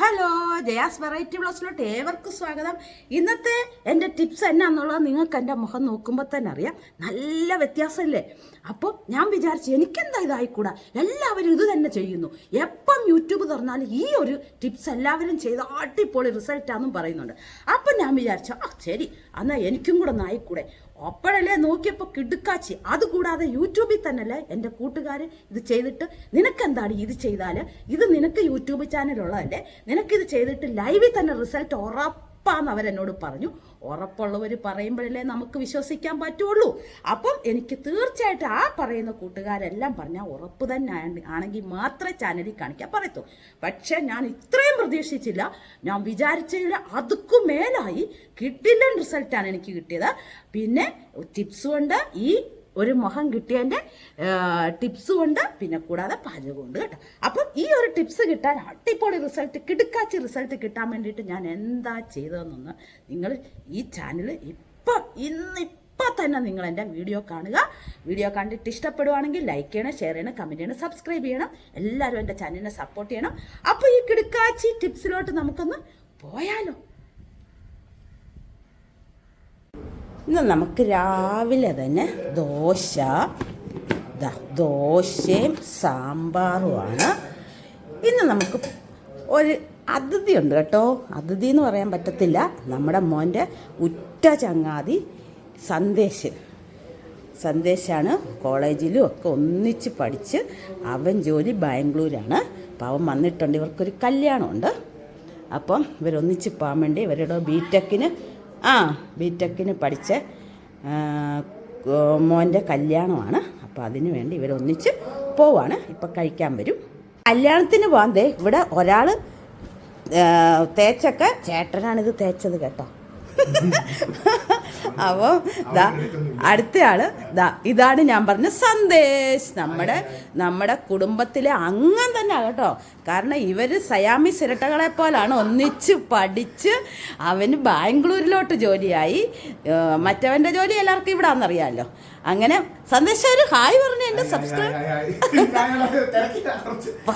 Hello Jaya's variety ബ്ലോസിലോട്ട് ഏവർക്കും സ്വാഗതം. ഇന്നത്തെ എന്റെ ടിപ്സ് എന്നാന്നുള്ളത് നിങ്ങൾക്ക് എന്റെ മുഖം നോക്കുമ്പോൾ തന്നെ അറിയാം. നല്ല വ്യത്യാസമല്ലേ? അപ്പോൾ ഞാൻ വിചാരിച്ചു എനിക്കെന്താ ഇതായിക്കൂടാ? എല്ലാവരും ഇത് തന്നെ ചെയ്യുന്നു. എപ്പം യൂട്യൂബ് തുറന്നാലും ഈ ഒരു ടിപ്സ് എല്ലാവരും ചെയ്ത് അടിപൊളി പറയുന്നുണ്ട്. അപ്പം ഞാൻ വിചാരിച്ചു ആ ശരി എന്നാൽ എനിക്കും കൂടെ ഒന്ന് ആയിക്കൂടെ അപ്പോഴല്ലേ നോക്കിയപ്പോൾ കിടുക്കാച്ചി. അതുകൂടാതെ യൂട്യൂബിൽ തന്നെയല്ലേ എന്റെ കൂട്ടുകാർ ഇത് ചെയ്തിട്ട് നിനക്കെന്താണ് ഇത് ചെയ്താൽ ഇത് നിനക്ക് യൂട്യൂബ് ചാനലുള്ളതല്ലേ നിനക്കിത് ചെയ്തിട്ട് ലൈവിൽ തന്നെ റിസൾട്ട് ഉറപ്പാന്ന് അവരെന്നോട് പറഞ്ഞു. ഉറപ്പുള്ളവർ പറയുമ്പോഴല്ലേ നമുക്ക് വിശ്വസിക്കാൻ പറ്റുള്ളൂ. അപ്പം എനിക്ക് തീർച്ചയായിട്ടും ആ പറയുന്ന കൂട്ടുകാരെല്ലാം പറഞ്ഞാൽ ഉറപ്പ് തന്നെ ആണ്- ആണെങ്കിൽ മാത്രമേ ചാനലിൽ കാണിക്കാൻ പറയത്തൂ. പക്ഷേ ഞാൻ ഇത്രയും പ്രതീക്ഷിച്ചില്ല. ഞാൻ വിചാരിച്ചതിൽ അതുക്കും മേലായി കിട്ടില്ല റിസൾട്ടാണ് എനിക്ക് കിട്ടിയത്. പിന്നെ ടിപ്സ് കൊണ്ട് ഈ ഒരു മുഖം കിട്ടിയതിന്റെ ടിപ്സ് ഉണ്ട് പിന്നെ കൂടാതെ പാചകം ഉണ്ട് കേട്ടോ. അപ്പം ഈ ഒരു ടിപ്സ് കിട്ടാൻ അടിപൊളി റിസൾട്ട് കിടുക്കാച്ചി റിസൾട്ട് കിട്ടാൻ വേണ്ടിയിട്ട് ഞാൻ എന്താ ചെയ്തതെന്നൊന്ന് നിങ്ങൾ ഈ ചാനൽ ഇപ്പം ഇന്ന് ഇപ്പം തന്നെ നിങ്ങൾ എന്റെ വീഡിയോ കാണുക. വീഡിയോ കണ്ടിട്ട് ഇഷ്ടപ്പെടുവാണെങ്കിൽ ലൈക്ക് ചെയ്യണം ഷെയർ ചെയ്യണം കമന്റ് ചെയ്യണം സബ്സ്ക്രൈബ് ചെയ്യണം. എല്ലാവരും എന്റെ ചാനലിനെ സപ്പോർട്ട് ചെയ്യണം. അപ്പോൾ ഈ കിടുക്കാച്ചി ടിപ്സിലോട്ട് നമുക്കൊന്ന് പോയാലോ. ഇന്ന് നമുക്ക് രാവിലെ തന്നെ ദോശ. ദോശയും സാമ്പാറുമാണ്. ഇന്ന് നമുക്ക് ഒരു അതിഥി ഉണ്ട് കേട്ടോ. അതിഥി എന്ന് പറയാൻ പറ്റത്തില്ല. നമ്മുടെ മോന്റെ ഉറ്റ ചങ്ങാതി സന്ദേശ്. സന്ദേശാണ് കോളേജിലും ഒക്കെ ഒന്നിച്ച് പഠിച്ച് അവൻ ജോലി ബാംഗ്ലൂരാണ്. അപ്പോൾ അവൻ വന്നിട്ടുണ്ട്. ഇവർക്കൊരു കല്യാണമുണ്ട്. അപ്പം ഇവരൊന്നിച്ച് പോകാൻ വേണ്ടി ഇവരുടെ ബിടെക്കിന് ആ. ബിടെക്കിന് പഠിച്ച മോന്റെ കല്യാണമാണ്. അപ്പോൾ അതിന് വേണ്ടി ഇവരൊന്നിച്ച് പോവാണ്. ഇപ്പം കഴിക്കാൻ വരും. കല്യാണത്തിന് പോകാതെ ഇവിടെ ഒരാൾ തേച്ചൊക്കെ ചേട്ടനാണിത് തേച്ചത് കേട്ടോ. അപ്പോൾ ദാ അടുത്ത ആൾ ദാ ഇതാണ് ഞാൻ പറഞ്ഞ സന്ദേശ്. നമ്മുടെ നമ്മുടെ കുടുംബത്തിലെ അംഗം തന്നെ കേട്ടോ. കാരണം ഇവർ സയാമി സിരട്ടകളെ പോലാണ് ഒന്നിച്ച് പഠിച്ച് അവന് ബാംഗ്ലൂരിലോട്ട് ജോലിയായി. മറ്റവന്റെ ജോലി എല്ലാവർക്കും ഇവിടെ ആണെന്നറിയാമല്ലോ അങ്ങനെ സന്ദേശം ഒരു ഹായ് പറഞ്ഞു എന്റെ സബ്സ്ക്രൈബ്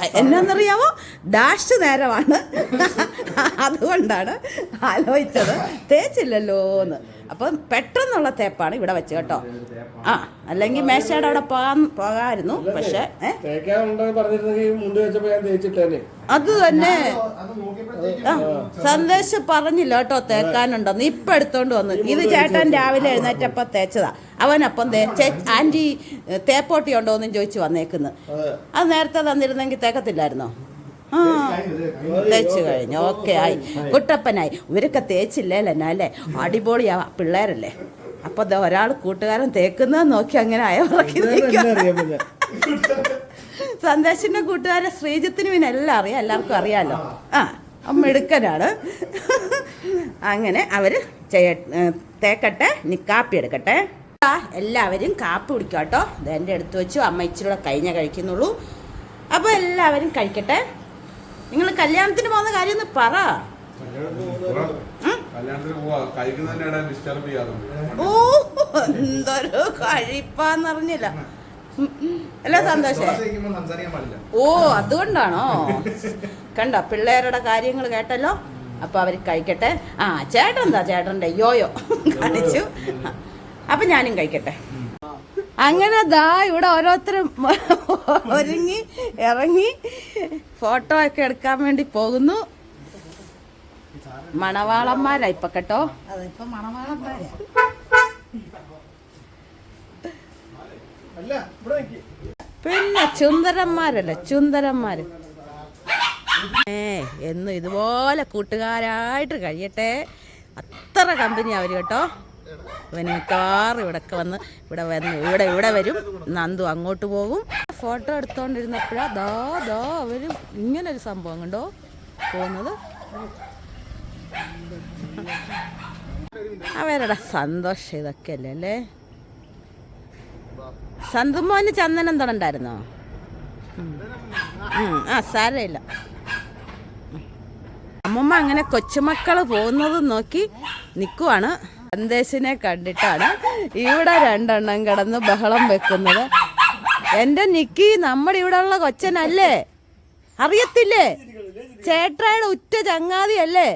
എന്നാന്നറിയാവോ? ഡാഷ് നേരമാണ്. അതുകൊണ്ടാണ് ആലോചിച്ചത്. തേച്ചില്ലല്ലോ എന്ന് അപ്പം പെട്ടെന്നുള്ള തേപ്പാണ് ഇവിടെ വെച്ച് കേട്ടോ. ആ അല്ലെങ്കിൽ മേശയുടെ അവിടെ പോകാൻ പോകാമായിരുന്നു. പക്ഷെ അത് തന്നെ. സന്ദേശം പറഞ്ഞില്ല കേട്ടോ തേക്കാനുണ്ടെന്ന്. ഇപ്പം എടുത്തോണ്ട് വന്നു. ഇത് ചേട്ടൻ രാവിലെ എഴുന്നേറ്റപ്പം തേച്ചതാ. അവനപ്പം ആന്റി തേപ്പോട്ടി ഉണ്ടോ എന്നും ചോദിച്ചു വന്നേക്കുന്നത് അത് നേരത്തെ തന്നിരുന്നെങ്കിൽ തേക്കത്തില്ലായിരുന്നോ? ആ തേച്ച് കഴിഞ്ഞു. ഓക്കെ ആയി. കുട്ടപ്പനായി. ഇവരൊക്കെ തേച്ചില്ലേല്ലോ എന്നാ അല്ലേ അടിപൊളിയാ പിള്ളേരല്ലേ? അപ്പൊ ഒരാൾ കൂട്ടുകാരൻ തേക്കുന്നത് നോക്കി അങ്ങനെ അയവിറക്കി സന്ദേശിന്റെ കൂട്ടുകാരെ ശ്രീജിത്തിന് പിന്നെ എല്ലാം അറിയാം. എല്ലാവർക്കും അറിയാലോ. ആ അമ്മ എടുക്കനാണ് അങ്ങനെ അവർ ചെയ്യ തേക്കട്ടെ നീ കാപ്പി എടുക്കട്ടെ. എല്ലാവരും കാപ്പി കുടിക്കുക കേട്ടോ. ഇത് എന്റെ അടുത്ത് വെച്ചു. അമ്മ ഇച്ചിരി കൂടെ കഴിഞ്ഞേ കഴിക്കുന്നുള്ളൂ. അപ്പോൾ എല്ലാവരും കഴിക്കട്ടെ. നിങ്ങൾ കല്യാണത്തിന് പോകുന്ന കാര്യം ഒന്ന് പറ. ഓ എന്തൊരു ഉം. അല്ല സന്തോഷം. ഓ അതുകൊണ്ടാണോ? കണ്ടോ പിള്ളേരുടെ കാര്യങ്ങൾ കേട്ടല്ലോ. അപ്പൊ അവർ കഴിക്കട്ടെ. ആ ചേട്ടൻ എന്താ? ചേട്ടന്റെ യോയോ കാണിച്ചു. അപ്പൊ ഞാനും കഴിക്കട്ടെ. അങ്ങനെ ദാ ഇവിടെ ഓരോരുത്തരും ഒരുങ്ങി ഇറങ്ങി. ഫോട്ടോ ഒക്കെ എടുക്കാൻ വേണ്ടി പോകുന്നു. മണവാളന്മാരാ ഇപ്പൊ കേട്ടോ? അല്ല ഇവിടെ നിക്ക്. പിന്നെ ചുന്ദരന്മാരല്ലേ ചുന്ദരന്മാര് ഏ എന്നും ഇതുപോലെ കൂട്ടുകാരായിട്ട് കഴിയട്ടെ. അത്ര കമ്പനി അവർ കേട്ടോ. ഇവന് മിക്കവാറും ഇവിടൊക്കെ വന്ന് ഇവിടെ വന്ന് ഇവിടെ ഇവിടെ വരും. നന്ദു അങ്ങോട്ട് പോകും. ഫോട്ടോ എടുത്തോണ്ടിരുന്നപ്പോഴാ ദാ ദാ അവരും ഇങ്ങനൊരു സംഭവം കണ്ടോ? പോകുന്നത്. അവരുടെ സന്തോഷം ഇതൊക്കെ അല്ലേ? സന്തുമോന് ചന്ദനം തൊടണ്ടായിരുന്നോ? ആ സാരമില്ല. അമ്മമ്മ അങ്ങനെ കൊച്ചുമക്കൾ പോകുന്നത് നോക്കി നിൽക്കുവാണ് സന്ദേശിനെ കണ്ടിട്ടാണ് ഇവിടെ രണ്ടെണ്ണം കിടന്ന് ബഹളം വെക്കുന്നത്. എന്റെ നിക്കി നമ്മുടെ ഇവിടെ ഉള്ള കൊച്ചനല്ലേ? അറിയത്തില്ലേ? ചേട്ടായുടെ ഉറ്റ ചങ്ങാതിയല്ലേ?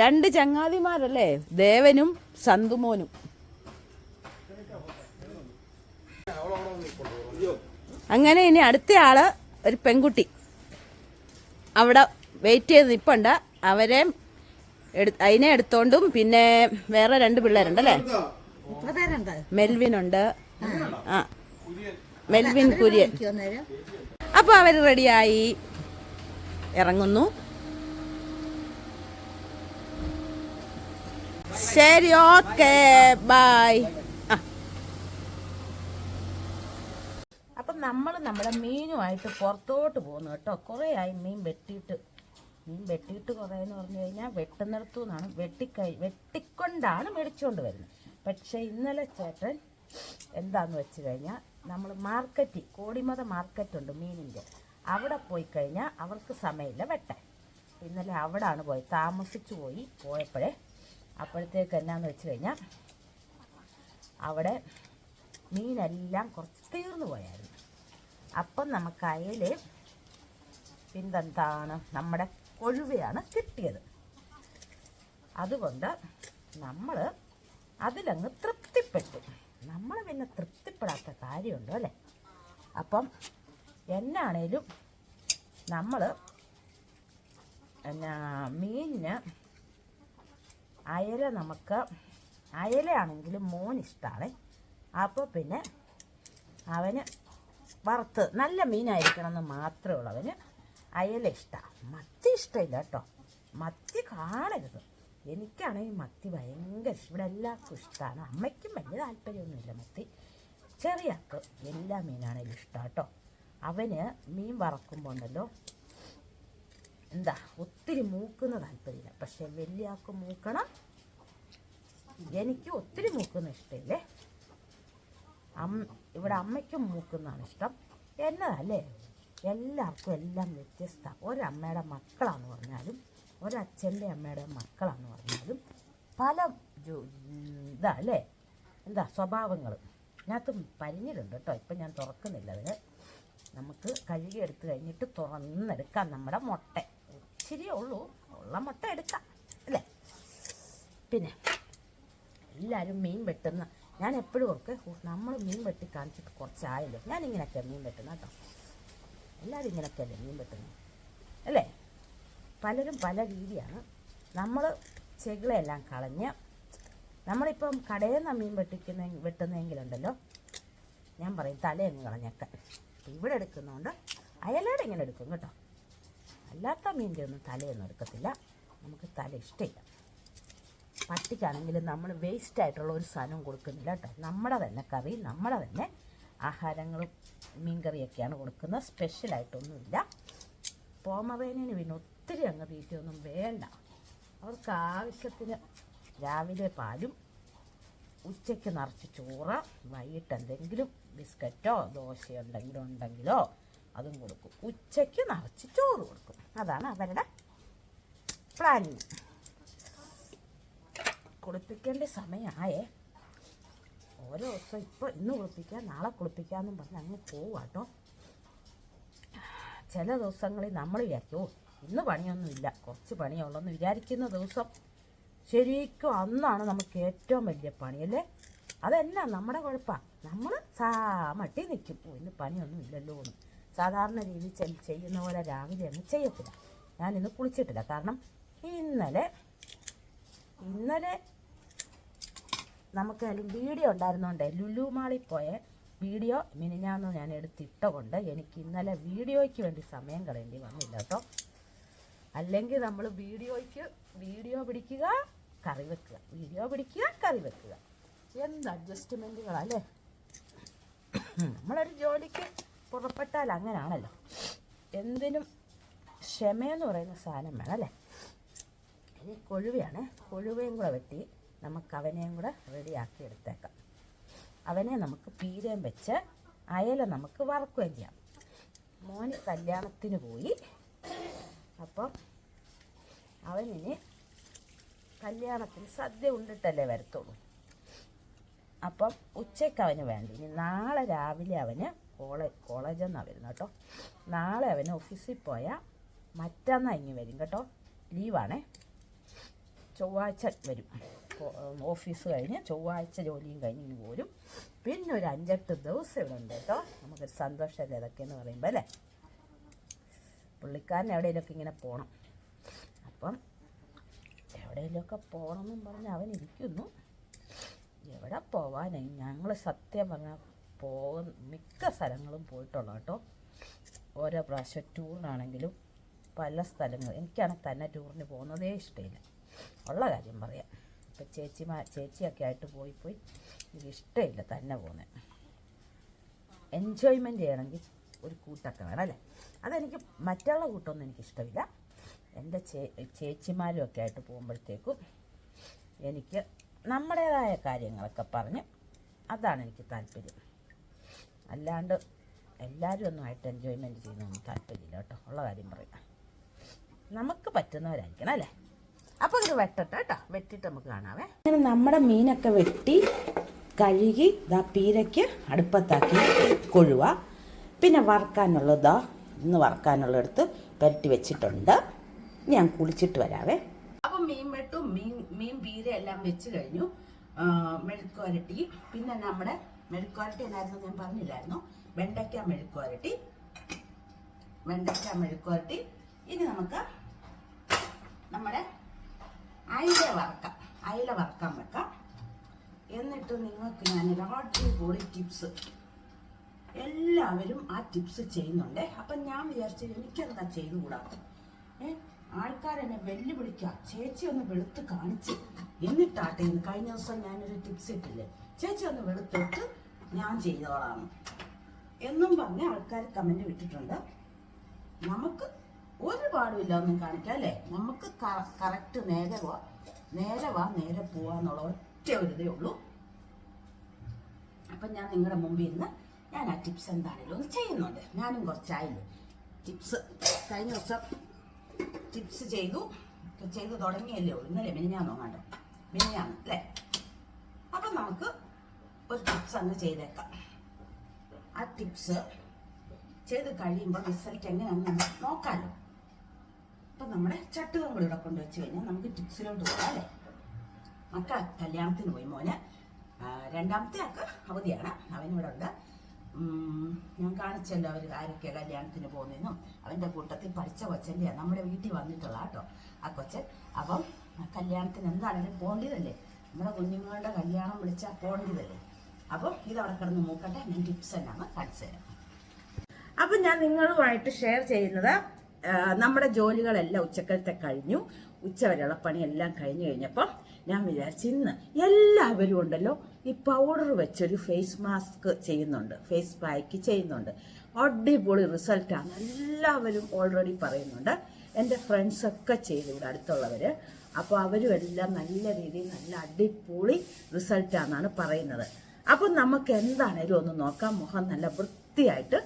രണ്ട് ചങ്ങാതിമാരല്ലേ? ദേവനും സന്തുമോനും. അങ്ങനെ ഇനി അടുത്ത ആൾ ഒരു പെൺകുട്ടി. അവിടെ വെയിറ്റ് ചെയ്ത് നിപ്പുണ്ട്. അവരെ എടു അതിനെ എടുത്തോണ്ടും പിന്നെ വേറെ രണ്ട് പിള്ളേരുണ്ടല്ലേ? മെൽവിൻ ഉണ്ട് ആ. മെൽവിൻ കുര്യൻ. അപ്പൊ അപ്പോൾ അവർ റെഡിയായി. ഇറങ്ങുന്നു. ശരി ഓക്കെ. ബായ്. അപ്പം നമ്മൾ നമ്മുടെ മീനുമായിട്ട് പുറത്തോട്ട് പോകുന്നു കേട്ടോ. കുറേ ആയി മീൻ വെട്ടിയിട്ട്. വെട്ടിയിട്ട് കുറേ എന്ന് പറഞ്ഞു കഴിഞ്ഞാൽ വെട്ടുന്നിടത്തു നിന്നാണ്. വെട്ടിക്കൈ വെട്ടിക്കൊണ്ടാണ് മേടിച്ചുകൊണ്ട് വരുന്നത്. പക്ഷേ ഇന്നലെ ചേട്ടൻ എന്താന്ന് വെച്ച് കഴിഞ്ഞാൽ നമ്മൾ മാർക്കറ്റിൽ കോടിമത മാർക്കറ്റുണ്ട് മീനിന്റെ. അവിടെ പോയി കഴിഞ്ഞാൽ അവർക്ക് സമയമില്ല വെട്ടാൻ. ഇന്നലെ അവിടാണ് പോയി താമസിച്ചു പോയി പോയപ്പോഴേ അപ്പോഴത്തേക്ക് എന്നാന്ന് വെച്ച് കഴിഞ്ഞാൽ അവിടെ മീനെല്ലാം കുറച്ച് തീർന്നു പോയായിരുന്നു. അപ്പം നമുക്ക് അയൽ പിന്തെന്താണ്? നമ്മുടെ കൊഴുവയാണ് കിട്ടിയത്. അതുകൊണ്ട് നമ്മൾ അതിലങ്ങ് തൃപ്തിപ്പെട്ടു. നമ്മൾ പിന്നെ തൃപ്തിപ്പെടാത്ത കാര്യമുണ്ടോ അല്ലേ? അപ്പം എന്നാണേലും നമ്മൾ എന്നാ മീനിന് അയല നമുക്ക് അയലയാണെങ്കിലും മോൻ ഇഷ്ടമാണ് അപ്പോൾ പിന്നെ അവന് വറുത്ത് നല്ല മീനായിരിക്കണം എന്ന് മാത്രമേ ഉള്ളൂ അവന്. അയല ഇഷ്ടമാണ് മത്തി ഇഷ്ടമില്ല കേട്ടോ. മത്തി കാണരുത്. എനിക്കാണെങ്കിൽ മത്തി ഭയങ്കര ഇവിടെ എല്ലാവർക്കും ഇഷ്ടമാണ് അമ്മയ്ക്കും വലിയ താല്പര്യമൊന്നുമില്ല മത്തി. ചെറിയക്ക് എല്ലാ മീനാണെങ്കിലും ഇഷ്ടം കേട്ടോ. അവന് മീൻ വറക്കുമ്പോൾ ഉണ്ടല്ലോ എന്താ ഒത്തിരി മൂക്കുന്ന താല്പര്യമില്ല. പക്ഷെ ആക്കും മൂക്കണം. എനിക്ക് ഒത്തിരി മൂക്കുന്ന ഇഷ്ടമില്ലേ? അമ്മ ഇവിടെ അമ്മയ്ക്കും മൂക്കുന്നതാണ് ഇഷ്ടം. എന്നതല്ലേ? എല്ലാവർക്കും എല്ലാം വ്യത്യസ്ത. ഒരമ്മയുടെ മക്കളാന്ന് പറഞ്ഞാലും ഒരച്ഛന്റെ അമ്മയുടെ മക്കളാന്ന് പറഞ്ഞാലും പല ജോ- ഇതാ അല്ലേ? എന്താ സ്വഭാവങ്ങൾ ഇതിനകത്ത് പരിഞ്ഞിട്ടുണ്ട് കേട്ടോ. ഇപ്പം ഞാൻ തുറക്കുന്നില്ല അതിന്. നമുക്ക് കഴുകി എടുത്തു കഴിഞ്ഞിട്ട് തുറന്നെടുക്കാം നമ്മുടെ മുട്ട. ഇച്ചിരിയേ ഉള്ളൂ. ഉള്ള മുട്ട എടുക്കാം. അല്ലേ? പിന്നെ എല്ലാവരും മീൻ വെട്ടുന്ന ഞാൻ എപ്പോഴും ഓർക്കെ നമ്മൾ മീൻ വെട്ടി കാണിച്ചിട്ട് കുറച്ചായല്ലോ. ഞാനിങ്ങനെയൊക്കെ മീൻ വെട്ടുന്ന കേട്ടോ. എല്ലാവരും ഇങ്ങനെയൊക്കെയല്ലേ മീൻ വെട്ടുന്നത് അല്ലേ? പലരും പല രീതിയാണ്. നമ്മൾ ചെകിളയെല്ലാം കളഞ്ഞ് നമ്മളിപ്പം കടയിൽ നിന്ന് മീൻ വെട്ടിക്കുന്ന വെട്ടുന്നെങ്കിലുണ്ടല്ലോ. ഞാൻ പറയും തലയങ്ങ് കളഞ്ഞൊക്കെ. ഇവിടെ എടുക്കുന്നതുകൊണ്ട് അയലയുടെ ഇങ്ങനെ എടുക്കും കേട്ടോ. അല്ലാത്ത മീന്റെ ഒന്നും തലയൊന്നും എടുക്കത്തില്ല. നമുക്ക് തല ഇഷ്ടമില്ല. പട്ടിക്കാണെങ്കിലും നമ്മൾ വേസ്റ്റ് ആയിട്ടുള്ള ഒരു സാധനവും കൊടുക്കുന്നില്ല കേട്ടോ. നമ്മുടെ തന്നെ കറി നമ്മുടെ തന്നെ ആഹാരങ്ങളും മീൻകറിയൊക്കെയാണ് കൊടുക്കുന്നത്. സ്പെഷ്യലായിട്ടൊന്നുമില്ല പോമറേനിന് പിന്നെ ഒത്തിരി അങ്ങ് തീറ്റയൊന്നും വേണ്ട. അവർക്ക് ആവശ്യത്തിന് രാവിലെ പാലും ഉച്ചയ്ക്ക് നിറച്ച് ചോറ് വൈകിട്ട് എന്തെങ്കിലും ബിസ്ക്കറ്റോ ദോശയോ എന്തെങ്കിലും ഉണ്ടെങ്കിലോ അതും കൊടുക്കും. ഉച്ചയ്ക്ക് നിറച്ച് ചോറ് കൊടുക്കും. അതാണ് അവരുടെ പ്ലാനിങ് കുളിപ്പിക്കേണ്ട സമയമായേ ഓരോ ദിവസം ഇപ്പോൾ ഇന്ന് കുളിപ്പിക്കാം നാളെ കുളിപ്പിക്കാമെന്നും പറഞ്ഞ് അങ്ങ് പോവാട്ടോ ചില ദിവസങ്ങളിൽ നമ്മൾ വിചാരിക്കും "ഓ, ഇന്ന് പണിയൊന്നുമില്ല കുറച്ച് പണിയുള്ളെന്ന് വിചാരിക്കുന്ന ദിവസം ശരിക്കും അന്നാണ് നമുക്ക് ഏറ്റവും വലിയ പണി അല്ലേ? അതെന്നാ നമ്മുടെ കുഴപ്പമാണ് നമ്മൾ സാ മട്ടി നിൽക്കും. ഓ ഇന്ന് പണിയൊന്നും ഇല്ലല്ലോ എന്ന്. സാധാരണ രീതിയിൽ ചെയ്യുന്ന പോലെ രാവിലെ ഒന്നും ചെയ്യത്തില്ല. ഞാനിന്ന് കുളിച്ചിട്ടില്ല. കാരണം ഇന്നലെ ഇന്നലെ നമുക്ക് അതിൽ വീഡിയോ ഉണ്ടായിരുന്നോണ്ട് ലുലു മാളിൽ പോയ വീഡിയോ മിനിഞ്ഞാന്ന് ഞാൻ എടുത്തിട്ട കൊണ്ട് എനിക്ക് ഇന്നലെ വീഡിയോയ്ക്ക് വേണ്ടി സമയം കളയേണ്ടി വന്നില്ല കേട്ടോ. അല്ലെങ്കിൽ നമ്മൾ വീഡിയോയ്ക്ക് വീഡിയോ പിടിക്കുക കറി വെക്കുക. വീഡിയോ പിടിക്കുക കറി വെക്കുക. എന്ത് അഡ്ജസ്റ്റ്മെന്റുകളല്ലേ നമ്മളൊരു ജോലിക്ക് പുറപ്പെട്ടാൽ അങ്ങനെയാണല്ലോ എന്തിനും ക്ഷമയെന്ന് പറയുന്ന സാധനം വേണം അല്ലേ? ഇനി കൊഴുവയാണ്. കൊഴുവയും കൂടെ വെട്ടി നമുക്ക് അവനെയും കൂടെ റെഡിയാക്കി എടുത്തേക്കാം അവനെ നമുക്ക് പീരയും വെച്ച് അയല നമുക്ക് വറക്കുകയും ചെയ്യാം. മോന് കല്യാണത്തിന് പോയി. അപ്പം അവനിന് കല്യാണത്തിന് സദ്യ ഉണ്ടിട്ടല്ലേ വരത്തുള്ളൂ. അപ്പം ഉച്ചയ്ക്ക് അവന് വേണ്ടി ഇനി നാളെ രാവിലെ അവന് കോളേജ് കോളേജിൽ നിന്നാണ് വരുന്നത് കേട്ടോ. നാളെ അവന് ഓഫീസിൽ പോയാൽ മറ്റന്നാ ഇങ്ങ് വരും കേട്ടോ. ലീവാണേ. ചൊവ്വാഴ്ച വരും. ഓഫീസ് കഴിഞ്ഞ് ചൊവ്വാഴ്ച ജോലിയും കഴിഞ്ഞ് ഇങ്ങ് പോരും പിന്നെ ഒരു അഞ്ചെട്ട് ദിവസം ഇവിടെ ഉണ്ട് കേട്ടോ. നമുക്കൊരു സന്തോഷമല്ലേ എന്ന് പറയുമ്പോൾ അല്ലേ? പുള്ളിക്കാരൻ എവിടെയെങ്കിലുമൊക്കെ ഇങ്ങനെ പോകണം അപ്പം എവിടെയെങ്കിലുമൊക്കെ പോകണമെന്നും പറഞ്ഞ് അവൻ ഇരിക്കുന്നു. എവിടെ പോവാനായി ഞങ്ങൾ സത്യം പറഞ്ഞാൽ പോകുന്ന മിക്ക സ്ഥലങ്ങളും പോയിട്ടുള്ളൂ കേട്ടോ. ഓരോ പ്രാവശ്യം ടൂറിനാണെങ്കിലും പല സ്ഥലങ്ങൾ എനിക്കാണെങ്കിൽ തന്നെ ടൂറിന് പോകുന്നതേ ഇഷ്ടമില്ല. ഉള്ള കാര്യം പറയാം. ഇപ്പം ചേച്ചിമാ ചേച്ചിയൊക്കെ ആയിട്ട് പോയി പോയി. ഇഷ്ടമില്ല തന്നെ പോകുന്നത് എൻജോയ്മെന്റ് ചെയ്യണമെങ്കിൽ ഒരു കൂട്ടൊക്കെ വേണം അല്ലേ? അതെനിക്ക് മറ്റുള്ള കൂട്ടമൊന്നും എനിക്കിഷ്ടമില്ല എന്റെ ചേ ചേച്ചിമാരും ഒക്കെ ആയിട്ട് പോകുമ്പോഴത്തേക്കും എനിക്ക് നമ്മുടേതായ കാര്യങ്ങളൊക്കെ പറഞ്ഞ് അതാണ് എനിക്ക് താല്പര്യം. അല്ലാണ്ട് എല്ലാവരും ഒന്നും ആയിട്ട് എൻജോയ്മെന്റ് ചെയ്യുന്നൊന്നും താല്പര്യമില്ല കേട്ടോ. ഉള്ള കാര്യം പറയാം. നമുക്ക് പറ്റുന്നവരായിരിക്കണം അല്ലേ? അപ്പോൾ ഇത് വെട്ടട്ടെ കേട്ടോ. വെട്ടിയിട്ട് നമുക്ക് കാണാവേ. അങ്ങനെ നമ്മുടെ മീനൊക്കെ വെട്ടി കഴുകി ദാ പീരയ്ക്ക് അടുപ്പത്താക്കി കൊഴുവ. പിന്നെ വറക്കാനുള്ളതാ ഇന്ന് വറക്കാനുള്ളടുത്ത് പുരട്ടി വെച്ചിട്ടുണ്ട്. ഞാൻ കുളിച്ചിട്ട് വരാവേ. അപ്പം മീൻ വെട്ടും. മീൻ മീൻ പീര എല്ലാം വെച്ച് കഴിഞ്ഞു. മെഴുക്കുവരട്ടി. പിന്നെ നമ്മുടെ മെഴുക്കുവരട്ടി എന്നായിരുന്നു ഞാൻ പറഞ്ഞില്ലായിരുന്നു. വെണ്ടയ്ക്ക മെഴുക്കുവരട്ടി. വെണ്ടയ്ക്ക മെഴുക്കുവരട്ടി. ഇനി നമുക്ക് നമ്മുടെ അയില വറക്കാം. അയില വറക്കാൻ വെക്കാം. എന്നിട്ട് നിങ്ങൾക്ക് ഞാൻ ഒരു അടിപൊളി ടിപ്സ് എല്ലാവരും ആ ടിപ്സ് ചെയ്യുന്നുണ്ട്. അപ്പം ഞാൻ വിചാരിച്ചു എനിക്കെന്താ ചെയ്തുകൂടാത്ത? ഏ ആൾക്കാരെന്നെ വെല്ലുവിളിക്കുക ചേച്ചി ഒന്ന് വെളുത്ത് കാണിച്ച്. എന്നിട്ടാട്ടെ എന്ന് കഴിഞ്ഞ ദിവസം ഞാനൊരു ടിപ്സ് ഇട്ടില്ലേ? ചേച്ചി ഒന്ന് വെളുത്തിട്ട് ഞാൻ ചെയ്തോളാം. എന്നും പറഞ്ഞ് ആൾക്കാർ കമന്റ് വിട്ടിട്ടുണ്ട് നമുക്ക് ഒരു പാടുമില്ല ഒന്നും കാണിക്കാം അല്ലേ? നമുക്ക് കറക്റ്റ് നേരെ വാ നേരെ വാ നേരെ പോവാന്നുള്ള ഒറ്റ ഒരു ഇതേ ഉള്ളൂ. അപ്പം ഞാൻ നിങ്ങളുടെ മുമ്പിൽ നിന്ന് ഞാൻ ആ ടിപ്സ് എന്താണെങ്കിലും ഒന്ന് ചെയ്യുന്നുണ്ട്. ഞാനും കുറച്ചായില്ലേ? ടിപ്സ് കഴിഞ്ഞ ദിവസം ടിപ്സ് ചെയ്തു. ചെയ്തു തുടങ്ങിയല്ലേ ഉള്ളൂ. ഇന്നലെ മിനിഞ്ഞാന്ന് തോന്നാണ്ട് മിനിഞ്ഞാന്ന് അല്ലേ? അപ്പം നമുക്ക് ഒരു ടിപ്സ് അങ്ങ് ചെയ്തേക്കാം. ആ ടിപ്സ് ചെയ്ത് കഴിയുമ്പോൾ റിസൾട്ട് എങ്ങനെയാണെന്ന് നമുക്ക് നോക്കാമല്ലോ അപ്പം നമ്മുടെ ചട്ടുകം കൂടി ഇവിടെ കൊണ്ടുവച്ച് കഴിഞ്ഞാൽ നമുക്ക് ടിപ്സിലോട്ട് പോകാം അല്ലേ? മക്ക കല്യാണത്തിന് പോയി മോന്. രണ്ടാമത്തെ ആൾക്ക് അവധിയാണ്. അവനിവിടെ ഉണ്ട് ഞാൻ കാണിച്ചല്ലോ അവർ ആരൊക്കെ കല്യാണത്തിന് പോകുന്നതെന്നും. അവന്റെ കൂട്ടത്തിൽ പഠിച്ച കൊച്ചന്റെ നമ്മുടെ വീട്ടിൽ വന്നിട്ടുള്ള കേട്ടോ ആ കൊച്ചൻ. അപ്പം കല്യാണത്തിന് എന്താണെങ്കിലും പോകേണ്ടതല്ലേ നമ്മുടെ കുഞ്ഞുങ്ങളുടെ കല്യാണം വിളിച്ചാൽ പോകേണ്ടതല്ലേ അപ്പം ഇതവിടെ കിടന്ന് നോക്കട്ടെ. ഞാൻ ടിപ്സ് എന്നാണ് കാണിച്ചു തരാം. അപ്പം ഞാൻ നിങ്ങളുമായിട്ട് ഷെയർ ചെയ്യുന്നത് നമ്മുടെ ജോലികളെല്ലാം ഉച്ചക്കലത്തെ കഴിഞ്ഞു. ഉച്ചവരെയുള്ള പണിയെല്ലാം കഴിഞ്ഞു കഴിഞ്ഞപ്പം ഞാൻ വിചാരിച്ചു ഇന്ന് എല്ലാവരും ഉണ്ടല്ലോ. ഈ പൗഡർ വെച്ചൊരു ഫേസ് മാസ്ക് ചെയ്യുന്നുണ്ട്. ഫേസ് പാക്ക് ചെയ്യുന്നുണ്ട്. അടിപൊളി റിസൾട്ടാണ് എല്ലാവരും ഓൾറെഡി പറയുന്നുണ്ട്. എന്റെ ഫ്രണ്ട്സൊക്കെ ചെയ്തു ഇവിടെ അടുത്തുള്ളവർ അപ്പോൾ അവരും എല്ലാം നല്ല രീതിയിൽ നല്ല അടിപൊളി റിസൾട്ടാണെന്നാണ് പറയുന്നത്. അപ്പം നമുക്ക് എന്താണേലും ഒന്ന് നോക്കാം. മുഖം നല്ല വൃത്തിയായിട്ട്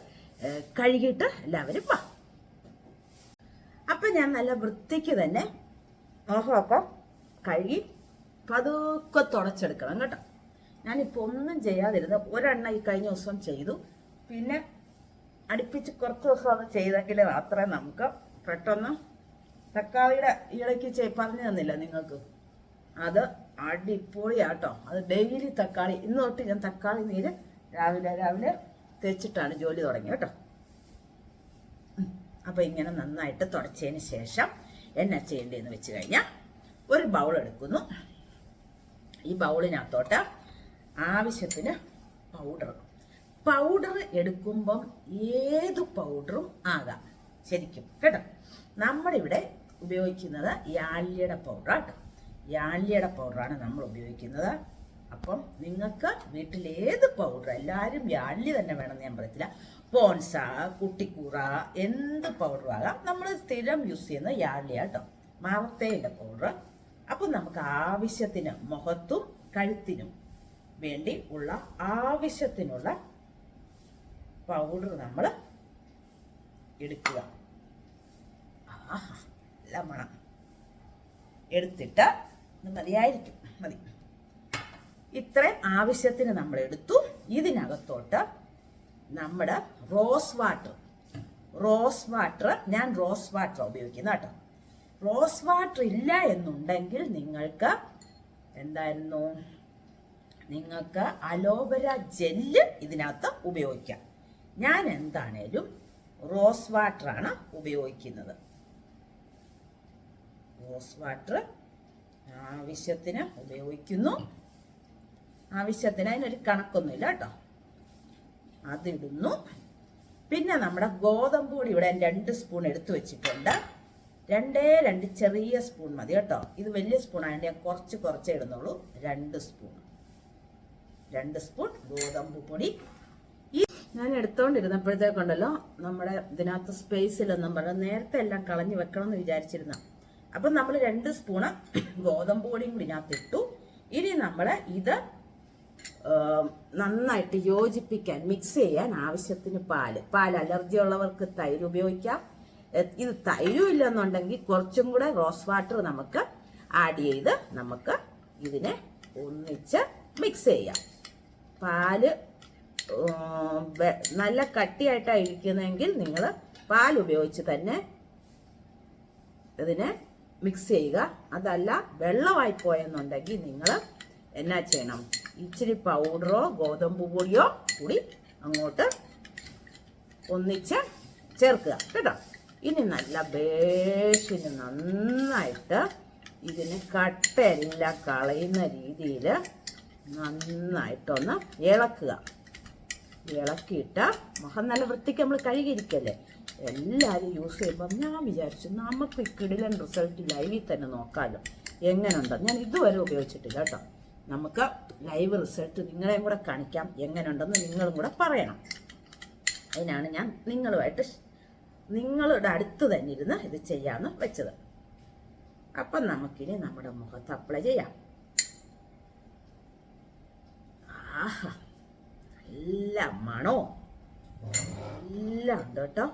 കഴുകിയിട്ട് എല്ലാവരും വാ. അപ്പം ഞാൻ നല്ല വൃത്തിക്ക് തന്നെ മുഖമൊക്കെ കഴുകി പതുക്കെ തുടച്ചെടുക്കണം കേട്ടോ. ഞാനിപ്പോൾ ഒന്നും ചെയ്യാതിരുന്ന ഒരെണ്ണ ഈ കഴിഞ്ഞ ദിവസം ചെയ്തു. പിന്നെ അടുപ്പിച്ച് കുറച്ച് ദിവസം അത് ചെയ്തെങ്കിൽ മാത്രമേ നമുക്ക് പെട്ടെന്ന് തക്കാളിയുടെ ഇടയ്ക്ക് പറഞ്ഞു തന്നില്ല നിങ്ങൾക്ക്? അത് അടിപൊളിയാട്ടോ. അത് ഡെയിലി തക്കാളി. ഇന്ന് തൊട്ട് ഞാൻ തക്കാളി നീര് രാവിലെ രാവിലെ തേച്ചിട്ടാണ് ജോലി തുടങ്ങിയത് കേട്ടോ. അപ്പോൾ ഇങ്ങനെ നന്നായിട്ട് തുടച്ചതിന് ശേഷം എന്നാ ചെയ്യേണ്ടതെന്ന് വെച്ച് കഴിഞ്ഞാൽ ഒരു ബൗൾ എടുക്കുന്നു. ഈ ബൗളിനകത്തോട്ട് ആവശ്യത്തിന് പൗഡർ പൗഡർ എടുക്കുമ്പം ഏത് പൗഡറും ആകാം. ശരിക്കും കേട്ടോ? നമ്മളിവിടെ ഉപയോഗിക്കുന്നത് യാല്യയുടെ പൗഡർ കേട്ടോ. യാല്യയുടെ പൗഡറാണ് നമ്മൾ ഉപയോഗിക്കുന്നത്. അപ്പം നിങ്ങൾക്ക് വീട്ടിൽ ഏത് പൗഡർ എല്ലാവരും യാല്യ തന്നെ വേണമെന്ന് ഞാൻ പറയത്തില്ല. പോൺസ കുട്ടിക്കൂറ എന്ത് പൗഡർ ആകാം നമ്മൾ സ്ഥിരം യൂസ് ചെയ്യുന്ന യാഡ്ലി കേട്ടോ മാവത്തേയുടെ പൗഡർ അപ്പം നമുക്ക് ആവശ്യത്തിന് മുഖത്തും കഴുത്തിനും വേണ്ടി ഉള്ള ആവശ്യത്തിനുള്ള പൗഡർ നമ്മൾ എടുക്കുക. ആഹാ മണം എടുത്തിട്ട് മതിയായിരിക്കും. മതി. ഇത്രയും ആവശ്യത്തിന് നമ്മൾ എടുത്തു ഇതിനകത്തോട്ട് നമ്മുടെ റോസ് വാട്ടർ. റോസ് വാട്ടർ ഞാൻ റോസ് വാട്ടർ ഉപയോഗിക്കുന്ന കേട്ടോ. റോസ് വാട്ടർ ഇല്ല എന്നുണ്ടെങ്കിൽ നിങ്ങൾക്ക് എന്തായിരുന്നു? നിങ്ങൾക്ക് അലോവര ജെല്ല് ഇതിനകത്ത് ഉപയോഗിക്കാം. ഞാൻ എന്താണേലും റോസ് വാട്ടറാണ് ഉപയോഗിക്കുന്നത്. റോസ് വാട്ടർ ആവശ്യത്തിന് ഉപയോഗിക്കുന്നു. ആവശ്യത്തിന് അതിനൊരു കണക്കൊന്നുമില്ല കേട്ടോ. അതിടുന്നു. പിന്നെ നമ്മുടെ ഗോതമ്പ് പൊടി ഇവിടെ രണ്ട് സ്പൂൺ എടുത്തു വെച്ചിട്ടുണ്ട്. രണ്ടേ രണ്ട് ചെറിയ സ്പൂൺ മതി കേട്ടോ. ഇത് വലിയ സ്പൂൺ ആയതുകൊണ്ട് ഞാൻ കുറച്ച് കുറച്ചേ ഇടുന്നുള്ളൂ. രണ്ട് സ്പൂൺ. രണ്ട് സ്പൂൺ ഗോതമ്പ് പൊടി. ഈ ഞാൻ എടുത്തോണ്ടിരുന്നപ്പോഴത്തേക്കുണ്ടല്ലോ നമ്മുടെ ഇതിനകത്ത് സ്പേസിലൊന്നും പറഞ്ഞാൽ നേരത്തെ എല്ലാം കളഞ്ഞു വെക്കണം എന്ന് വിചാരിച്ചിരുന്ന. അപ്പം നമ്മൾ രണ്ട് സ്പൂണ് ഗോതമ്പ് പൊടിയും കൂടി ഇതിനകത്ത് ഇട്ടു. ഇനി നമ്മൾ ഇത് നന്നായിട്ട് യോജിപ്പിക്കാൻ മിക്സ് ചെയ്യാൻ ആവശ്യത്തിന് പാൽ. പാൽ അലർജി ഉള്ളവർക്ക് തൈര് ഉപയോഗിക്കാം. ഇത് തൈരും ഇല്ലെന്നുണ്ടെങ്കിൽ കുറച്ചും കൂടെ റോസ് വാട്ടർ നമുക്ക് ആഡ് ചെയ്ത് നമുക്ക് ഇതിനെ ഒന്നിച്ച് മിക്സ് ചെയ്യാം. പാൽ നല്ല കട്ടിയായിട്ടാണ് ഇരിക്കുന്നതെങ്കിൽ നിങ്ങൾ പാൽ ഉപയോഗിച്ച് തന്നെ ഇതിനെ മിക്സ് ചെയ്യുക. അതല്ല വെള്ളമായി പോയെന്നുണ്ടെങ്കിൽ നിങ്ങൾ എന്നാ ചെയ്യണം? ഇച്ചിരി പൗഡറോ ഗോതമ്പ് പൊടിയോ കൂടി അങ്ങോട്ട് ഒന്നിച്ച് ചേർക്കുക കേട്ടോ? ഇനി നല്ല ബേഷിന് നന്നായിട്ട് ഇതിന് കട്ടയെല്ലാം കളയുന്ന രീതിയിൽ നന്നായിട്ടൊന്ന് ഇളക്കുക. ഇളക്കിയിട്ട് മുഖം നല്ല വൃത്തിക്ക് നമ്മൾ കഴുകിയിരിക്കല്ലേ? എല്ലാവരും യൂസ് ചെയ്യുമ്പം ഞാൻ വിചാരിച്ചു നമുക്ക് കിടിലൻ റിസൾട്ട് ലൈവിൽ തന്നെ നോക്കാമല്ലോ എങ്ങനെയുണ്ടോ ഞാൻ ഇതുവരെ ഉപയോഗിച്ചിട്ടില്ല കേട്ടോ. നമുക്ക് ലൈവ് റിസൾട്ട് നിങ്ങളെയും കൂടെ കാണിക്കാം. എങ്ങനെയുണ്ടെന്ന് നിങ്ങളും കൂടെ പറയണം. അതിനാണ് ഞാൻ നിങ്ങളുമായിട്ട് നിങ്ങളുടെ അടുത്ത് തന്നെ ഇരുന്ന് ഇത് ചെയ്യാമെന്ന് വെച്ചത്. അപ്പം നമുക്കിനി നമ്മുടെ മുഖത്ത് അപ്ലൈ ചെയ്യാം. ആഹാ നല്ല മണോ? എല്ലാം ഉണ്ട് കേട്ടോ.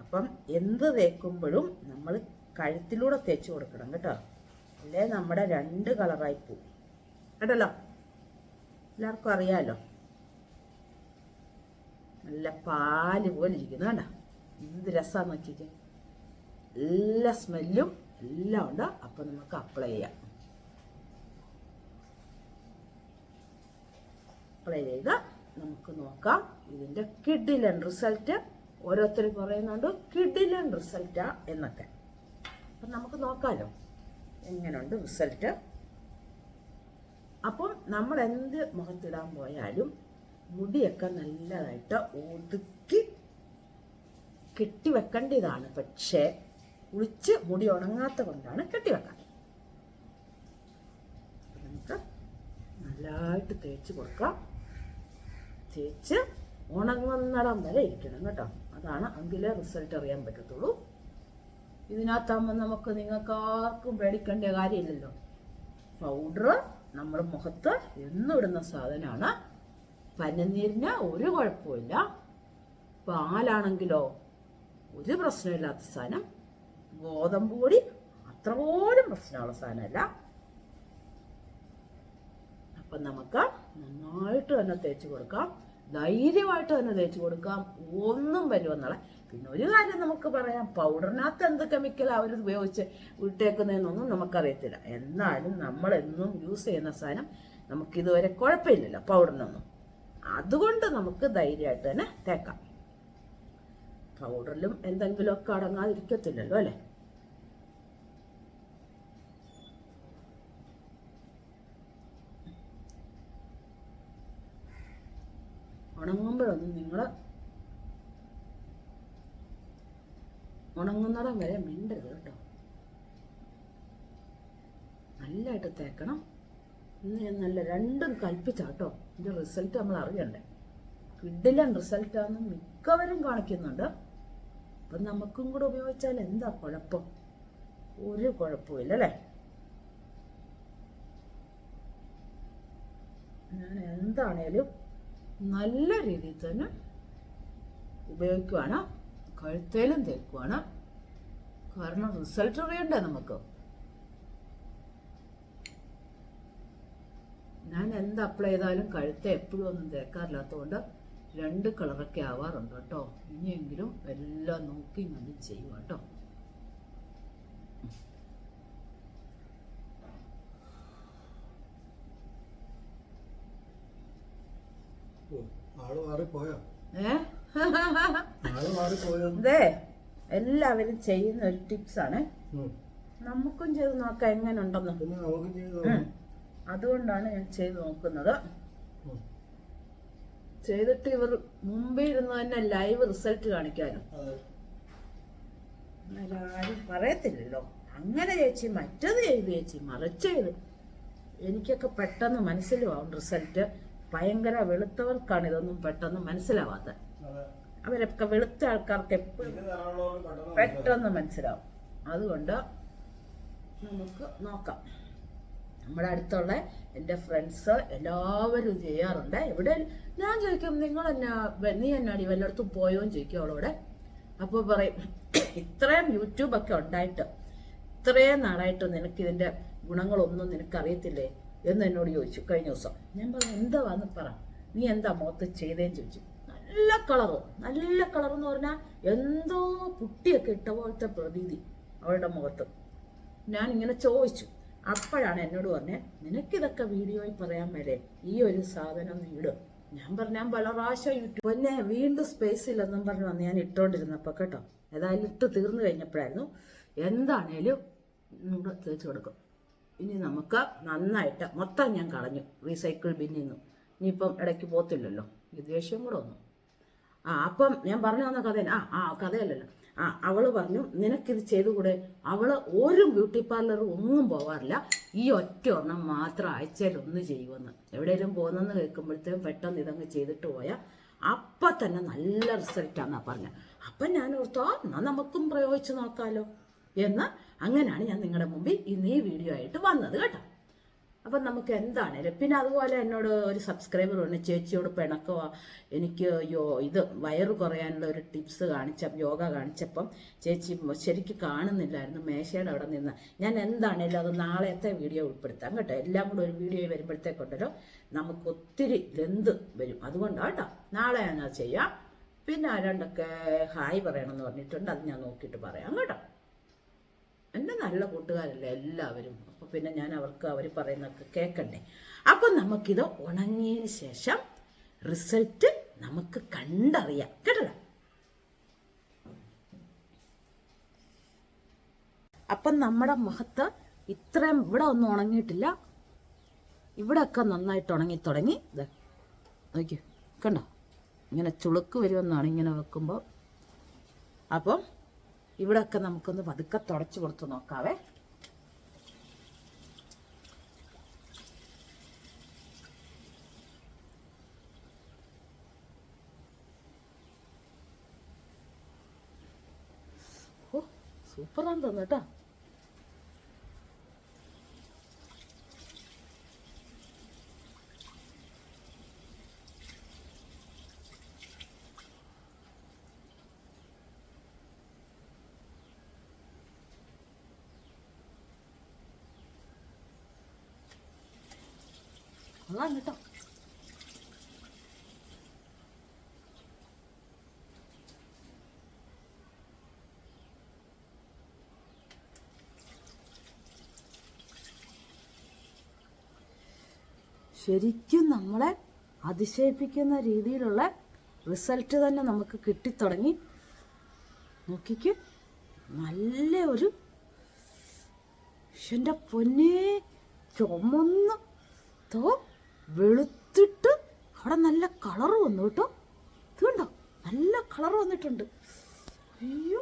അപ്പം എന്ത് തേക്കുമ്പോഴും നമ്മൾ കഴുത്തിലൂടെ തേച്ച് കൊടുക്കണം കേട്ടോ. അല്ലേ? നമ്മുടെ രണ്ട് കളറായി പോവും. കേട്ടല്ലോ? എല്ലാവർക്കും അറിയാലോ? നല്ല പാൽ പോലെ ഇരിക്കുന്നു കണ്ട? എന്ത് രസമാണെന്ന് നോക്കിയിട്ട് എല്ലാ സ്മെല്ലും എല്ലാം ഉണ്ട്? അപ്പം നമുക്ക് അപ്ലൈ ചെയ്യാം. അപ്ലൈ ചെയ്ത് നമുക്ക് നോക്കാം. ഇതിന്റെ കിഡിലൻ റിസൾട്ട് ഓരോരുത്തർ പറയുന്നുണ്ട്. കിഡിലൻ റിസൾട്ടാ എന്നൊക്കെ. അപ്പം നമുക്ക് നോക്കാമല്ലോ എങ്ങനെയുണ്ട് റിസൾട്ട് അപ്പം നമ്മൾ എന്ത് മുഖത്തിടാൻ പോയാലും മുടിയൊക്കെ നല്ലതായിട്ട് ഒതുക്കി കെട്ടിവെക്കേണ്ടതാണ്. പക്ഷേ കുളിച്ച് മുടി ഉണങ്ങാത്ത കൊണ്ടാണ് കെട്ടിവെക്കാൻ നമുക്ക് നല്ലതായിട്ട് തേച്ച് കൊടുക്കാം. തേച്ച് ഉണങ്ങുന്നിടം വരെ ഇരിക്കണം കേട്ടോ. അതാണ് എങ്കിലേ റിസൾട്ട് അറിയാൻ പറ്റത്തുള്ളൂ. ഇതിനകത്താകുമ്പോൾ നമുക്ക് നിങ്ങൾക്ക് ആർക്കും പേടിക്കേണ്ട കാര്യമില്ലല്ലോ. പൗഡർ നമ്മുടെ മുഖത്ത് എന്നും ഇടുന്ന സാധനമാണ്. പനിനീരിന് ഒരു കുഴപ്പമില്ല പാലാണെങ്കിലോ ഒരു പ്രശ്നമില്ലാത്ത സാധനം. ഗോതമ്പ് പൊടി അത്ര പോലും പ്രശ്നമുള്ള സാധനമല്ല. അപ്പം നമുക്ക് നന്നായിട്ട് തന്നെ തേച്ച് കൊടുക്കാം. ധൈര്യമായിട്ട് തന്നെ തേച്ച് കൊടുക്കാം. ഒന്നും വരുമെന്നുള്ള പിന്നെ ഒരു കാര്യം നമുക്ക് പറയാം. പൗഡറിനകത്ത് എന്ത് കെമിക്കൽ അവർ ഉപയോഗിച്ച് വിട്ടേക്കുന്നതെന്നൊന്നും നമുക്കറിയത്തില്ല. എന്നാലും നമ്മളെന്നും യൂസ് ചെയ്യുന്ന സാധനം നമുക്കിതുവരെ കുഴപ്പമില്ലല്ലോ പൗഡറിനൊന്നും. അതുകൊണ്ട് നമുക്ക് ധൈര്യമായിട്ട് തന്നെ തേക്കാം. പൗഡറിലും എന്തെങ്കിലുമൊക്കെ അടങ്ങാതിരിക്കത്തില്ലല്ലോ അല്ലേ? ഉണങ്ങുമ്പോഴൊന്നും നിങ്ങൾ ഉണങ്ങുന്നിടം വരെ മിണ്ടരുത് കേട്ടോ. നല്ലതായിട്ട് തേക്കണം. ഇന്ന് നല്ല രണ്ടും കൽപ്പിച്ചാട്ടോ ഇതിന്റെ റിസൾട്ട് നമ്മൾ അറിയണ്ടേ. കിഡിലൻ റിസൾട്ടാന്ന് മിക്കവരും കാണിക്കുന്നുണ്ട്. അപ്പം നമുക്കും കൂടെ ഉപയോഗിച്ചാൽ എന്താ കുഴപ്പം? ഒരു കുഴപ്പമില്ല അല്ലേ? ഞാൻ എന്താണേലും നല്ല രീതിയിൽ തന്നെ ഉപയോഗിക്കുവാണ് കഴുത്തേലും തേക്കുവാണ്. കാരണം റിസൾട്ട് അറിയണ്ടേ നമുക്ക്? ഞാൻ എന്ത് അപ്ലൈ ചെയ്താലും കഴുത്ത് എപ്പോഴും ഒന്നും തേക്കാറില്ലാത്തതുകൊണ്ട് രണ്ട് കളറൊക്കെ ആവാറുണ്ട് കേട്ടോ. ഇനിയെങ്കിലും എല്ലാം നോക്കി കണ്ടും ചെയ്യുക കേട്ടോ ഓ, ആൾ മാറിപ്പോയോ ഏ ആൾ മാറിപ്പോയോ ഇതേ എല്ലാവരും ചെയ്യുന്ന ഒരു ടിപ്സാണ്. ആണ് നമുക്കും ചെയ്ത് നോക്കാം എങ്ങനെ ഉണ്ടെന്ന്. അതുകൊണ്ടാണ് ഞാൻ ചെയ്ത് നോക്കുന്നത്. ചെയ്തിട്ട് ഇവർ മുമ്പേ ഇരുന്ന് തന്നെ ലൈവ് റിസൾട്ട് കാണിക്കാനും. ആരും പറയത്തില്ലല്ലോ. അങ്ങനെ ചേച്ചി മറ്റത് ചെയ്ത് ചേച്ചി മറിച്ച് ചെയ്ത്. എനിക്കൊക്കെ പെട്ടെന്ന് മനസ്സിലാവും റിസൾട്ട് ഭയങ്കര വെളുത്തവർക്കാണ് ഇതൊന്നും പെട്ടെന്ന് മനസ്സിലാവാത്തത്. അതെ. അവരൊക്കെ വെളുത്ത ആൾക്കാർക്ക് എപ്പോഴും പെട്ടെന്ന് മനസ്സിലാവും. അതുകൊണ്ട് നമുക്ക് നോക്കാം. നമ്മുടെ അടുത്തുള്ള എന്റെ ഫ്രണ്ട്സ് എല്ലാവരും ചെയ്യാറുണ്ട്. ഇവിടെ ഞാൻ ചോദിക്കും നിങ്ങൾ എന്നാ നീ എന്നാടി വല്ലയിടത്തും പോയോ? എന്ന് ചോദിക്കും അവളോടെ. അപ്പോൾ പറയും ഇത്രയും യൂട്യൂബൊക്കെ ഉണ്ടായിട്ട് ഇത്രയും നാളായിട്ട് നിനക്ക് ഇതിന്റെ ഗുണങ്ങളൊന്നും നിനക്ക് അറിയത്തില്ലേ എന്ന് എന്നോട് ചോദിച്ചു. കഴിഞ്ഞ ദിവസം. ഞാൻ പറഞ്ഞു എന്താ വന്ന് പറ. നീ എന്താ മുഖത്ത് ചെയ്തേന്ന് ചോദിച്ചു. നല്ല കളറ്. നല്ല കളർ എന്ന് പറഞ്ഞാൽ എന്തോ പുട്ടിയൊക്കെ ഇട്ട പോലത്തെ പ്രതീതി അവളുടെ മുഖത്ത്. ഞാൻ ഇങ്ങനെ ചോദിച്ചു. അപ്പോഴാണ് എന്നോട് പറഞ്ഞത് നിനക്കിതൊക്കെ വീഡിയോയിൽ പറയാൻ മേലെ ഈ ഒരു സാധനം നീടും ഞാൻ പറഞ്ഞ ഞാൻ പല പ്രാവശ്യം യൂട്യൂബ് പിന്നെ വീണ്ടും സ്പേസ് ഇല്ലെന്നും പറഞ്ഞു വന്ന് ഞാൻ ഇട്ടോണ്ടിരുന്നപ്പോൾ കേട്ടോ. ഏതായാലും ഇട്ട് തീർന്നു കഴിഞ്ഞപ്പോഴായിരുന്നു എന്താണേലും ഇവിടെ തേച്ച് കൊടുക്കും. ഇനി നമുക്ക് നന്നായിട്ട് മൊത്തം ഞാൻ കളഞ്ഞു. റീസൈക്കിൾ ബിന്നിൽ നിന്നും ഇനിയിപ്പം ഇടയ്ക്ക് പോത്തില്ലല്ലോ ദേഷ്യം കൂടെ ഒന്നും ആ അപ്പം ഞാൻ പറഞ്ഞു തന്ന കഥ ആ ആ കഥയല്ലല്ലോ. ആ അവൾ പറഞ്ഞു നിനക്കിത് ചെയ്തുകൂടെ? അവൾ ഒരു ബ്യൂട്ടി പാർലർ ഒന്നും പോവാറില്ല. ഈ ഒറ്റ ഒരെണ്ണം മാത്രം ആഴ്ചയിൽ ഒന്ന് ചെയ്യുമെന്ന് എവിടെയെങ്കിലും പോകുന്നെന്ന് കേൾക്കുമ്പോഴത്തേക്കും പെട്ടെന്ന് ഇതങ്ങ് ചെയ്തിട്ട് പോയാൽ അപ്പം തന്നെ നല്ല റിസൾട്ടാണെന്നാണ് പറഞ്ഞത് അപ്പം ഞാൻ ഓർത്തോ എന്നാൽ നമുക്കും പ്രയോഗിച്ച് നോക്കാമല്ലോ എന്ന് അങ്ങനെയാണ് ഞാൻ നിങ്ങളുടെ മുമ്പിൽ ഇന്ന് ഈ വീഡിയോ ആയിട്ട് വന്നത് കേട്ടോ. അപ്പം നമുക്ക് എന്താണ്? പിന്നെ അതുപോലെ എന്നോട് ഒരു സബ്സ്ക്രൈബർ ഉണ്ട് ചേച്ചിയോട് പിണക്കോ എനിക്ക് യോ ഇത് വയറ് കുറയാനുള്ള ഒരു ടിപ്സ് കാണിച്ച യോഗ കാണിച്ചപ്പം ചേച്ചി ശരിക്കും കാണുന്നില്ലായിരുന്നു മേശയുടെ അവിടെ നിന്ന്. ഞാൻ എന്താണേലും അത് നാളത്തെ വീഡിയോ ഉൾപ്പെടുത്താം കേട്ടോ. എല്ലാം കൂടെ ഒരു വീഡിയോ വരുമ്പോഴത്തേക്കുണ്ടല്ലോ നമുക്ക് ഒത്തിരി ലെന്ത് വരും. അതുകൊണ്ടാണ് കേട്ടോ. നാളെ ഞാൻ അത് ചെയ്യാം. പിന്നെ ആരാണ്ടൊക്കെ ഹായ് പറയണമെന്ന് പറഞ്ഞിട്ടുണ്ട് അത് ഞാൻ നോക്കിയിട്ട് പറയാം കേട്ടോ. എന്റെ നല്ല കൂട്ടുകാരല്ലേ എല്ലാവരും? അപ്പോൾ പിന്നെ ഞാൻ അവർക്ക് അവർ പറയുന്നൊക്കെ കേൾക്കണ്ടേ അപ്പം നമുക്കിത് ഉണങ്ങിയതിന് ശേഷം റിസൾട്ട് നമുക്ക് കണ്ടറിയാം. കേട്ടോ അപ്പം നമ്മുടെ മുഖത്ത് ഇത്രയും ഇവിടെ ഒന്നും ഉണങ്ങിയിട്ടില്ല. ഇവിടെയൊക്കെ നന്നായിട്ട് ഉണങ്ങി തുടങ്ങി. ഇത് നോക്കി കണ്ടോ? ഇങ്ങനെ ചുളുക്ക് വരുമെന്നാണ് ഇങ്ങനെ വെക്കുമ്പോൾ അപ്പം ഇവിടെയൊക്കെ നമുക്കൊന്ന് പതുക്കെ തുടച്ചു കൊടുത്ത് നോക്കാവേ. സൂപ്പറാണ് തോന്നുന്നു കേട്ടോ കൊള്ളാം കേട്ടോ ശരിക്കും നമ്മളെ അതിശയിപ്പിക്കുന്ന രീതിയിലുള്ള റിസൾട്ട് തന്നെ നമുക്ക് കിട്ടിത്തുടങ്ങി നോക്കിക്ക് നല്ല ഒരു എന്റെ പൊന്നെ ചുമന്ന് തോ വെളുത്തിട്ട് അവിടെ നല്ല കളർ വന്നു കേട്ടോ. ഇതുണ്ടോ നല്ല കളർ വന്നിട്ടുണ്ട്. അയ്യോ.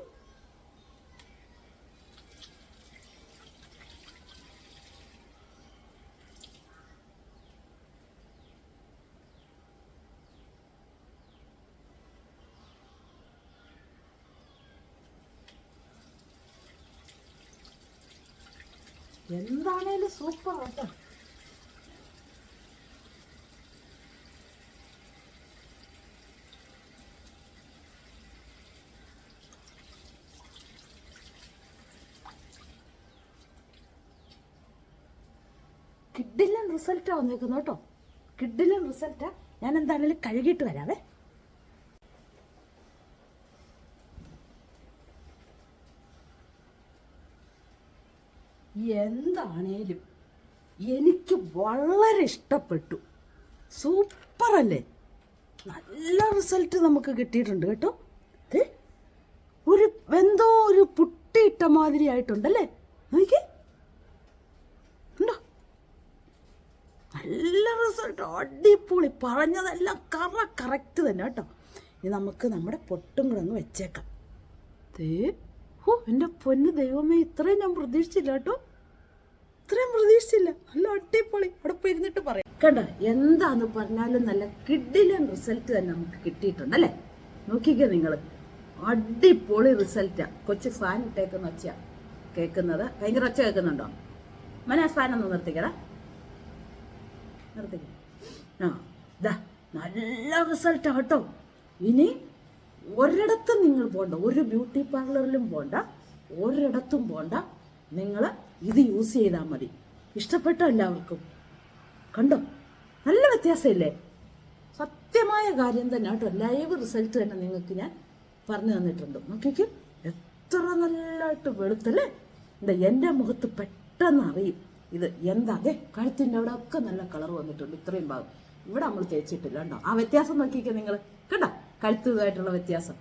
എന്താണേലും സൂപ്പർ കേട്ടോ കിഡിലും റിസൾട്ടാ വന്നേക്കുന്നു കേട്ടോ. കിഡിലും റിസൾട്ടാ ഞാൻ എന്താണേലും കഴുകിയിട്ട് വരാവേ. എന്താണേലും എനിക്ക് വളരെ ഇഷ്ടപ്പെട്ടു. സൂപ്പറല്ലേ നല്ല റിസൾട്ട് നമുക്ക് കിട്ടിയിട്ടുണ്ട് കേട്ടോ. ദേ, ഒരു എന്തോ ഒരു പുട്ടിയിട്ട മാതിരി ആയിട്ടുണ്ടല്ലേ? ഉണ്ടോ? നല്ല റിസൾട്ട് അടിപൊളി. പറഞ്ഞതെല്ലാം കറ കറക്റ്റ് തന്നെ കേട്ടോ. ഇനി നമുക്ക് നമ്മുടെ പൊട്ടും കൂടെ വെച്ചേക്കാം. ഓ എന്റെ പൊന്ന് ദൈവമേ ഇത്രയും ഞാൻ പ്രതീക്ഷിച്ചില്ല കേട്ടോ. ഇത്രയും പ്രതീക്ഷിച്ചില്ല. നല്ല അടിപൊളി. അവിടെ പോയി ഇരുന്നിട്ട് പറയാം. കണ്ടോ? എന്താന്ന് പറഞ്ഞാലും നല്ല കിഡിലൻ റിസൾട്ട് തന്നെ നമുക്ക് കിട്ടിയിട്ടുണ്ട് അല്ലേ? നോക്കിക്കേ നിങ്ങൾ അടിപൊളി റിസൾട്ടാ കൊച്ചു ഫാൻ ഇട്ടേക്കുന്ന ഒച്ച കേൾക്കുന്നത് ഭയങ്കര ഒച്ച കേൾക്കുന്നുണ്ടോ? മനെ ഫാൻ ഒന്ന് നിർത്തിക്കടാ. നിർത്തിക്ക. ആ നല്ല റിസൾട്ടാ കേട്ടോ. ഇനി ഒരിടത്തും നിങ്ങൾ പോണ്ട. ഒരു ബ്യൂട്ടി പാർലറിലും പോണ്ട. ഒരിടത്തും പോണ്ട. നിങ്ങൾ ഇത് യൂസ് ചെയ്താൽ മതി. ഇഷ്ടപ്പെട്ട എല്ലാവർക്കും. കണ്ടോ? നല്ല വ്യത്യാസമില്ലേ? സത്യമായ കാര്യം തന്നെ കേട്ടോ. ലൈവ് റിസൾട്ട് തന്നെ നിങ്ങൾക്ക് ഞാൻ പറഞ്ഞു തന്നിട്ടുണ്ട്. നോക്കിക്കേ. എത്ര നല്ലതായിട്ട് വെളുത്തല്ലേ? എന്താ എന്റെ മുഖത്ത് പെട്ടെന്ന് അറിയും. ഇത് എന്താ? അതെ കഴുത്തിന്റെ അവിടെ ഒക്കെ നല്ല കളർ വന്നിട്ടുണ്ട്. ഇത്രയും ഭാഗം. ഇവിടെ നമ്മൾ തേച്ചിട്ടില്ല കണ്ടോ ആ വ്യത്യാസം നോക്കിക്കേ നിങ്ങൾ കണ്ടോ? കഴുത്തുമായിട്ടുള്ള വ്യത്യാസം.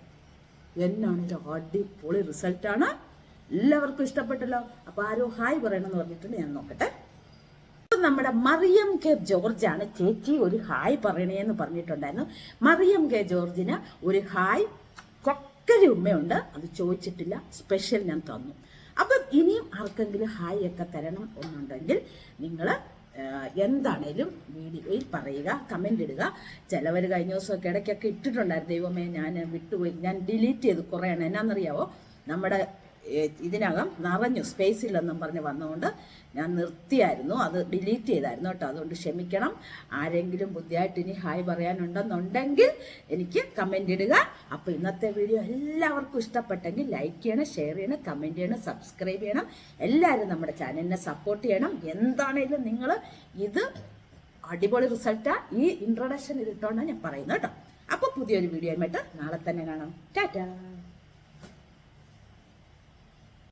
എന്നാണേലും അടിപൊളി റിസൾട്ടാണ് എല്ലാവർക്കും ഇഷ്ടപ്പെട്ടല്ലോ? അപ്പോൾ ആരോ ഹായ് പറയണമെന്ന് പറഞ്ഞിട്ടുണ്ട്. ഞാൻ നോക്കട്ടെ. നമ്മുടെ മറിയം കെ ജോർജാണ് ചേച്ചി ഒരു ഹായ് പറയണേന്ന് പറഞ്ഞിട്ടുണ്ടായിരുന്നു. മറിയം കെ ജോർജിന് ഒരു ഹായ് കൊക്കരി ഉമ്മയുണ്ട്. അത് ചോദിച്ചിട്ടില്ല. സ്പെഷ്യൽ ഞാൻ തന്നു. അപ്പം ഇനിയും ആർക്കെങ്കിലും ഹായ് ഒക്കെ തരണം എന്നുണ്ടെങ്കിൽ നിങ്ങൾ എന്താണേലും വീഡിയോയിൽ പറയുക കമന്റ് ഇടുക. ചിലവർ കഴിഞ്ഞ ദിവസമൊക്കെ ഇടയ്ക്കൊക്കെ ഇട്ടിട്ടുണ്ടായിരുന്നു. ദൈവമേ ഞാൻ വിട്ടുപോയി. ഞാൻ ഡിലീറ്റ് ചെയ്ത് കുറേയാണ് എന്നാണെന്നറിയാവോ നമ്മുടെ ഇതിനകം നിറഞ്ഞു സ്പേസ് ഇല്ലെന്നും പറഞ്ഞ് വന്നുകൊണ്ട് ഞാൻ നിർത്തിയായിരുന്നു. അത് ഡിലീറ്റ് ചെയ്തായിരുന്നു കേട്ടോ. അതുകൊണ്ട് ക്ഷമിക്കണം. ആരെങ്കിലും ബുദ്ധിയായിട്ട് ഇനി ഹായ് പറയാനുണ്ടെന്നുണ്ടെങ്കിൽ എനിക്ക് കമന്റ് ഇടുക. അപ്പോൾ ഇന്നത്തെ വീഡിയോ എല്ലാവർക്കും ഇഷ്ടപ്പെട്ടെങ്കിൽ ലൈക്ക് ചെയ്യണം ഷെയർ ചെയ്യണം കമന്റ് ചെയ്യണം സബ്സ്ക്രൈബ് ചെയ്യണം. എല്ലാവരും നമ്മുടെ ചാനലിനെ സപ്പോർട്ട് ചെയ്യണം. എന്താണേലും നിങ്ങൾ ഇത് അടിപൊളി റിസൾട്ടാണ് ഈ ഇൻട്രൊഡക്ഷൻ ഇതിട്ടോണ്ടാണ് ഞാൻ പറയുന്നത് കേട്ടോ. അപ്പോൾ പുതിയൊരു വീഡിയോ ആയിട്ട് നാളെ തന്നെ കാണാം. ടാറ്റാ!